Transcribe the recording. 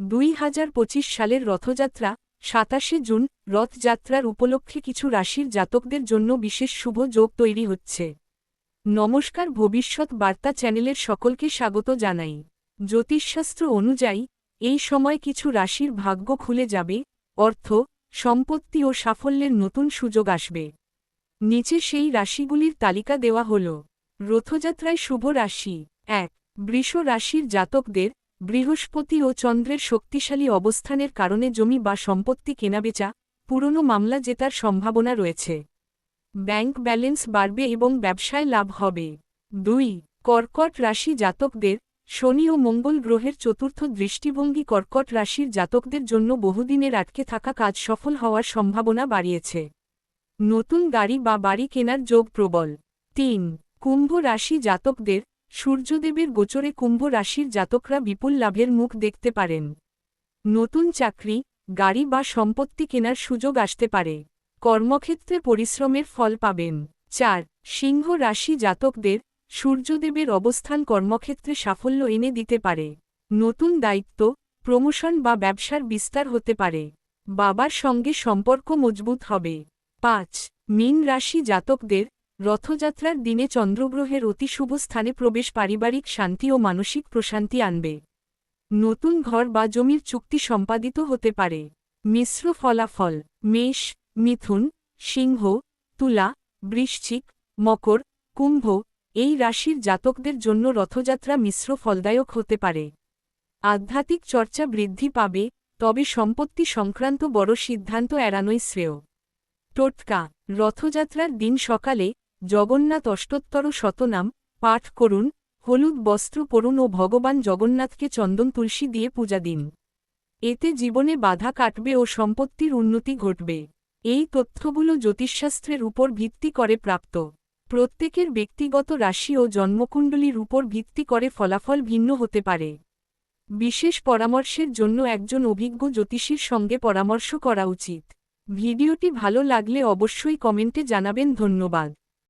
দুই হাজার পঁচিশ সালের রথযাত্রা, সাতাশে জুন, রথযাত্রার উপলক্ষে কিছু রাশির জাতকদের জন্য বিশেষ শুভ যোগ তৈরি হচ্ছে। নমস্কার, ভবিষ্যৎ বার্তা চ্যানেলের সকলকে স্বাগত জানাই। জ্যোতিষশাস্ত্র অনুযায়ী, এই সময় কিছু রাশির ভাগ্য খুলে যাবে, অর্থ, সম্পত্তি ও সাফল্যের নতুন সুযোগ আসবে। নিচে সেই রাশিগুলির তালিকা দেওয়া হল। রথযাত্রায় শুভ রাশি, এক, বৃষ রাশির জাতকদের বৃহস্পতি ও চন্দ্রের শক্তিশালী অবস্থানের কারণে জমি বা সম্পত্তি কেনাবেচা পুরনো মামলা জেতার সম্ভাবনা রয়েছে। ব্যাংক ব্যালেন্স বাড়বে এবং ব্যবসায় লাভ হবে। দুই, কর্কট রাশি জাতকদের, শনি ও মঙ্গল গ্রহের চতুর্থ দৃষ্টিভঙ্গি কর্কট রাশির জাতকদের জন্য বহুদিনের আটকে থাকা কাজ সফল হওয়ার সম্ভাবনা বাড়িয়েছে। নতুন গাড়ি বা বাড়ি কেনার যোগ প্রবল। তিন, কুম্ভ রাশি জাতকদের সূর্যদেবের গোচরে কুম্ভ রাশির জাতকরা বিপুল লাভের মুখ দেখতে পারেন। নতুন চাকরি, গাড়ি বা সম্পত্তি কেনার সুযোগ আসতে পারে। কর্মক্ষেত্রে পরিশ্রমের ফল পাবেন। চার, সিংহ রাশি জাতকদের সূর্যদেবের অবস্থান কর্মক্ষেত্রে সাফল্য এনে দিতে পারে। নতুন দায়িত্ব, প্রমোশন বা ব্যবসার বিস্তার হতে পারে। বাবার সঙ্গে সম্পর্ক মজবুত হবে। পাঁচ, মীন রাশি জাতকদের রথযাত্রার দিনে চন্দ্রগ্রহের অতি শুভ স্থানে প্রবেশ পারিবারিক শান্তি ও মানসিক প্রশান্তি আনবে। নতুন ঘর বা জমির চুক্তি সম্পাদিত হতে পারে। মিশ্র ফলাফল, মেষ, মিথুন, সিংহ, তুলা, বৃশ্চিক, মকর, কুম্ভ, এই রাশির জাতকদের জন্য রথযাত্রা মিশ্র ফলদায়ক হতে পারে। আধ্যাত্মিক চর্চা বৃদ্ধি পাবে, তবে সম্পত্তি সংক্রান্ত বড় সিদ্ধান্ত এড়ানোই শ্রেয়। টোটকা, রথযাত্রার দিন সকালে জগন্নাথ অষ্টোত্তর শতনাম, পাঠ করুন, হলুদ বস্ত্র পরুন ও ভগবান জগন্নাথকে চন্দন তুলসী দিয়ে পূজা দিন। এতে জীবনে বাধা কাটবে ও সম্পত্তির উন্নতি ঘটবে। এই তথ্যগুলো জ্যোতিষশাস্ত্রের উপর ভিত্তি করে প্রাপ্ত। প্রত্যেকের ব্যক্তিগত রাশি ও জন্মকুণ্ডলীর উপর ভিত্তি করে ফলাফল ভিন্ন হতে পারে। বিশেষ পরামর্শের জন্য একজন অভিজ্ঞ জ্যোতিষীর সঙ্গে পরামর্শ করা উচিত। ভিডিওটি ভালো লাগলে অবশ্যই কমেন্টে জানাবেন, ধন্যবাদ।